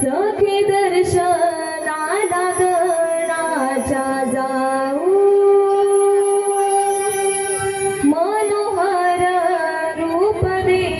सखे दर्शनाला जाऊ. मनोहर रूप दे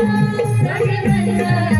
Thank you.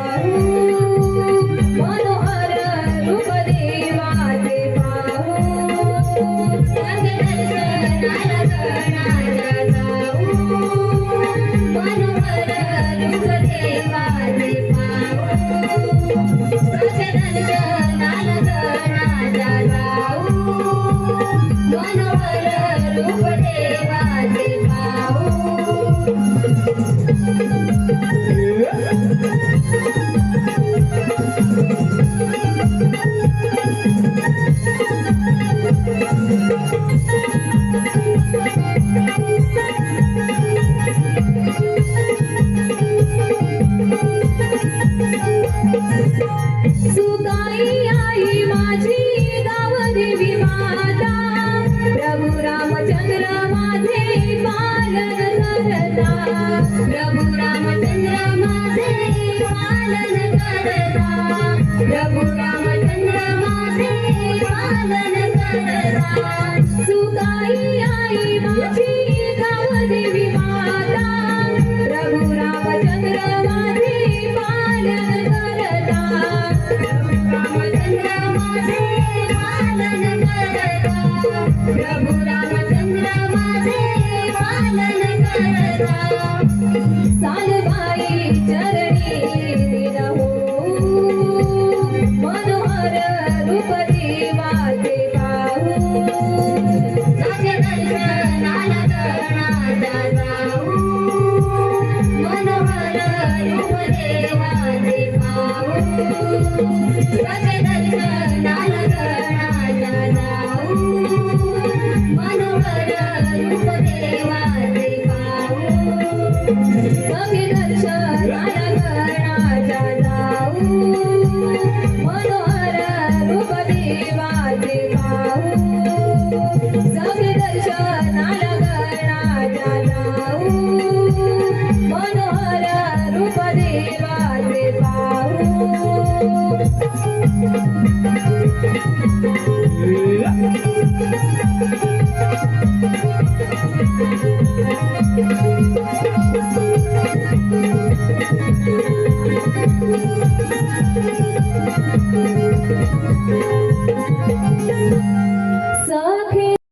Gabriel,